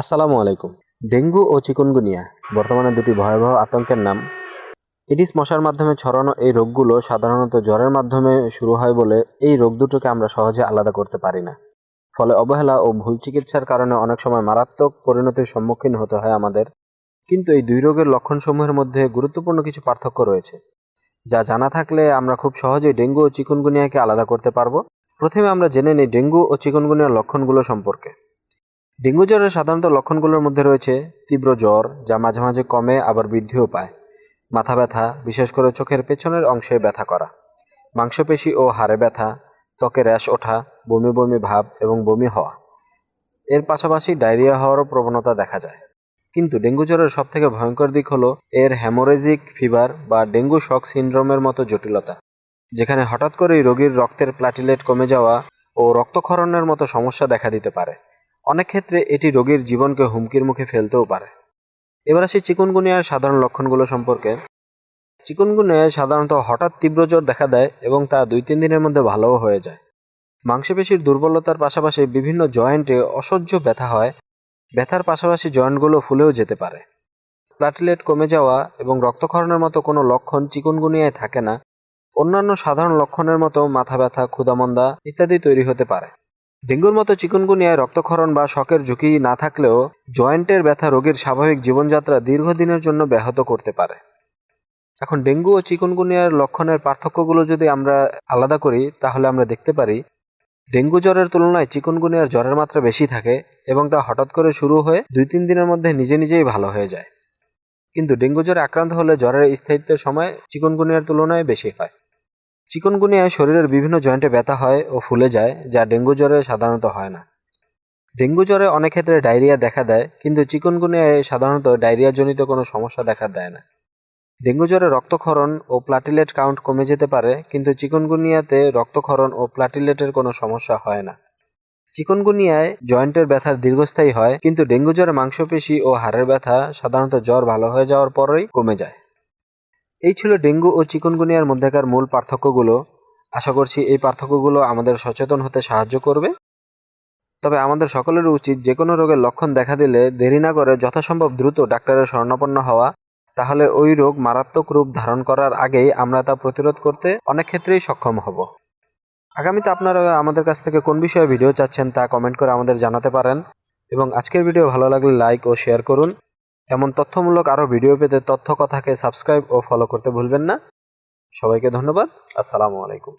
আসসালামু আলাইকুম। ডেঙ্গু ও চিকুনগুনিয়া, বর্তমানে দুটি ভয়াবহ আতঙ্কের নাম। এডিস মশার মাধ্যমে ছড়ানো এই রোগগুলো সাধারণত জ্বরের মাধ্যমে শুরু হয় বলে এই রোগ দুটোকে আমরা সহজে আলাদা করতে পারি না। ফলে অবহেলা ও ভুল চিকিৎসার কারণে অনেক সময় মারাত্মক পরিণতির সম্মুখীন হতে হয় আমাদের। কিন্তু এই দুই রোগের লক্ষণসমূহের মধ্যে গুরুত্বপূর্ণ কিছু পার্থক্য রয়েছে, যা জানা থাকলে আমরা খুব সহজেই ডেঙ্গু ও চিকুনগুনিয়াকে আলাদা করতে পারব। প্রথমে আমরা জেনে নিই ডেঙ্গু ও চিকুনগুনিয়ার লক্ষণগুলো সম্পর্কে। ডেঙ্গু জ্বরের সাধারণত লক্ষণগুলোর মধ্যে রয়েছে তীব্র জ্বর, যা মাঝে মাঝে কমে আবার বৃদ্ধিও পায়। মাথা ব্যথা, বিশেষ করে চোখের পেছনের অংশে ব্যথা করা। মাংসপেশি ও হাড়ে ব্যথা, ত্বকে র্যাশ ওঠা, বমি বমি ভাব এবং বমি হওয়া। এর পাশাপাশি ডায়রিয়া হওয়ারও প্রবণতা দেখা যায়। কিন্তু ডেঙ্গু জ্বরের সবথেকে ভয়ঙ্কর দিক হলো এর হ্যামোরেজিক ফিভার বা ডেঙ্গু শক সিনড্রোমের মতো জটিলতা, যেখানে হঠাৎ করেই রোগীর রক্তের প্লাটিলেট কমে যাওয়া ও রক্তক্ষরণের মতো সমস্যা দেখা দিতে পারে। অনেক ক্ষেত্রে এটি রোগীর জীবনকে হুমকির মুখে ফেলতেও পারে। এবার আসি চিকুনগুনিয়ার সাধারণ লক্ষণগুলো সম্পর্কে। চিকুনগুনিয়ায় সাধারণত হঠাৎ তীব্র জ্বর দেখা দেয় এবং তা দুই তিন দিনের মধ্যে ভালোও হয়ে যায়। মাংসপেশির দুর্বলতার পাশাপাশি বিভিন্ন জয়েন্টে অসহ্য ব্যথা হয়। ব্যথার পাশাপাশি জয়েন্টগুলো ফুলেও যেতে পারে। প্লাটিলেট কমে যাওয়া এবং রক্তক্ষরণের মতো কোনো লক্ষণ চিকুনগুনিয়ায় থাকে না। অন্যান্য সাধারণ লক্ষণের মতো মাথা ব্যথা, ক্ষুধামন্দা ইত্যাদি তৈরি হতে পারে। ডেঙ্গুর মতো চিকুনগুনিয়ায় রক্তক্ষরণ বা শকের ঝুঁকি না থাকলেও জয়েন্টের ব্যথা রোগীর স্বাভাবিক জীবনযাত্রা দীর্ঘদিনের জন্য ব্যাহত করতে পারে। এখন ডেঙ্গু ও চিকুনগুনিয়ার লক্ষণের পার্থক্যগুলো যদি আমরা আলাদা করি, তাহলে আমরা দেখতে পারি, ডেঙ্গু জ্বরের তুলনায় চিকুনগুনিয়ার জ্বরের মাত্রা বেশি থাকে এবং তা হঠাৎ করে শুরু হয়ে দুই তিন দিনের মধ্যে নিজে নিজেই ভালো হয়ে যায়। কিন্তু ডেঙ্গু জ্বরে আক্রান্ত হলে জ্বরের স্থায়িত্বের সময় চিকুনগুনিয়ার তুলনায় বেশি হয়। চিকুনগুনিয়ায় শরীরের বিভিন্ন জয়েন্টে ব্যথা হয় ও ফুলে যায়, যা ডেঙ্গু জ্বরে সাধারণত হয় না। ডেঙ্গু জ্বরে অনেক ক্ষেত্রে ডায়রিয়া দেখা দেয়, কিন্তু চিকনগুনিয়ায় সাধারণত ডায়রিয়া জনিত কোনো সমস্যা দেখা দেয় না। ডেঙ্গু জ্বরে রক্তক্ষরণ ও প্লাটিলেট কাউন্ট কমে যেতে পারে, কিন্তু চিকনগুনিয়াতে রক্তক্ষরণ ও প্লাটিলেটের কোনো সমস্যা হয় না। চিকনগুনিয়ায় জয়েন্টের ব্যথার দীর্ঘস্থায়ী হয়, কিন্তু ডেঙ্গু জ্বরে মাংসপেশি ও হাড়ের ব্যথা সাধারণত জ্বর ভালো হয়ে যাওয়ার পরেই কমে যায়। এই ছিল ডেঙ্গু ও চিকুনগুনিয়ার মধ্যেকার মূল পার্থক্যগুলো। আশা করছি এই পার্থক্যগুলো আমাদের সচেতন হতে সাহায্য করবে। তবে আমাদের সকলের উচিত যে কোনো রোগের লক্ষণ দেখা দিলে দেরি না করে যথাসম্ভব দ্রুত ডাক্তারের শরণাপন্ন হওয়া। তাহলে ওই রোগ মারাত্মক রূপ ধারণ করার আগেই আমরা তা প্রতিরোধ করতে অনেক ক্ষেত্রেই সক্ষম হব। আগামীতে আপনারা আমাদের কাছ থেকে কোন বিষয়ে ভিডিও চাচ্ছেন তা কমেন্ট করে আমাদের জানাতে পারেন। এবং আজকের ভিডিও ভালো লাগলে লাইক ও শেয়ার করুন। এমন তথ্যমূলক আরও ভিডিও পেতে তথ্য কথাকে সাবস্ক্রাইব ও ফলো করতে ভুলবেন না। সবাইকে ধন্যবাদ। আসসালামু আলাইকুম।